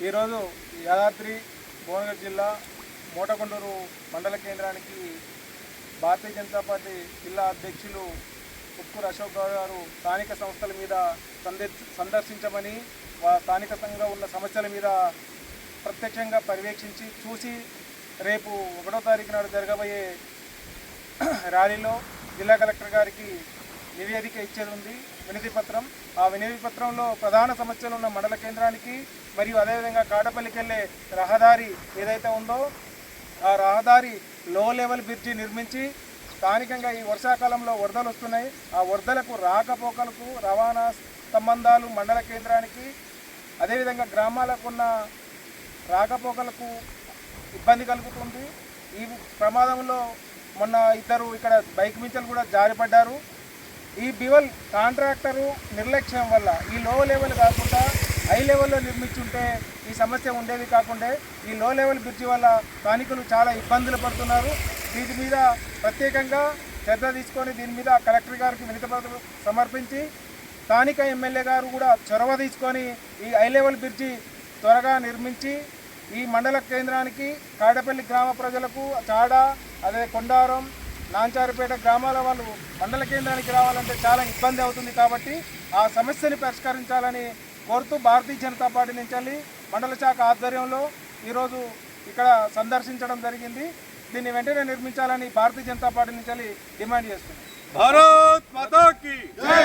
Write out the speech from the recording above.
ఈరోజు యాదాద్రి భువనగిరి జిల్లా మోటకొండూరు మండల కేంద్రానికి భారతీయ జనతా పార్టీ జిల్లా అధ్యక్షులు ఉప్పురు అశోక్ గౌడ్ గారు స్థానిక సంస్థల మీద సందర్శించమని వా- స్థానికంగా ఉన్న సమస్యల మీద ప్రత్యక్షంగా పర్యవేక్షించి చూసి రేపు ఒకటో తారీఖు నాడు జరగబోయే ర్యాలీలో జిల్లా కలెక్టర్ గారికి నివేదిక ఇచ్చేది ఉంది వినతి పత్రం. ఆ వినతి పత్రంలో ప్రధాన సమస్యలు ఉన్న మండల కేంద్రానికి మరియు అదేవిధంగా కాటపల్లికి వెళ్ళే రహదారి ఏదైతే ఉందో ఆ రహదారి లో లెవెల్ బ్రిడ్జి నిర్మించి స్థానికంగా ఈ వర్షాకాలంలో వరదలు వస్తున్నాయి. ఆ వరదలకు రాకపోకలకు రవాణా సంబంధాలు మండల కేంద్రానికి అదేవిధంగా గ్రామాలకు ఉన్న రాకపోకలకు ఇబ్బంది కలుగుతుంది. ఈ ప్రమాదంలో మొన్న ఇద్దరు ఇక్కడ బైక్ మించలు కూడా జారిపడ్డారు. ఈ బివల్ కాంట్రాక్టరు నిర్లక్ష్యం వల్ల ఈ లో లెవెల్ కాకుండా హై లెవెల్లో నిర్మించుంటే ఈ సమస్య ఉండేది కాకుండా ఈ లో లెవెల్ బ్రిడ్జి వల్ల స్థానికులు చాలా ఇబ్బందులు పడుతున్నారు. వీటి మీద ప్రత్యేకంగా శ్రద్ధ తీసుకొని దీని మీద కలెక్టర్ గారికి వినతిపత్రం సమర్పించి స్థానిక ఎమ్మెల్యే గారు కూడా చొరవ తీసుకొని ఈ హై లెవెల్ బ్రిడ్జి త్వరగా నిర్మించి ఈ మండల కేంద్రానికి కాడపల్లి గ్రామ ప్రజలకు చాడ అదే కొండారం నాంచారుపేట గ్రామాల వాళ్ళు మండల కేంద్రానికి రావాలంటే చాలా ఇబ్బంది అవుతుంది కాబట్టి ఆ సమస్యని పరిష్కరించాలని కోరుతూ భారతీయ జనతా పార్టీ నుంచి వెళ్ళి మండల శాఖ ఆధ్వర్యంలో ఈరోజు ఇక్కడ సందర్శించడం జరిగింది. దీన్ని వెంటనే నిర్మించాలని భారతీయ జనతా పార్టీ నుంచి డిమాండ్ చేస్తుంది భారత్ మాతాకి జై!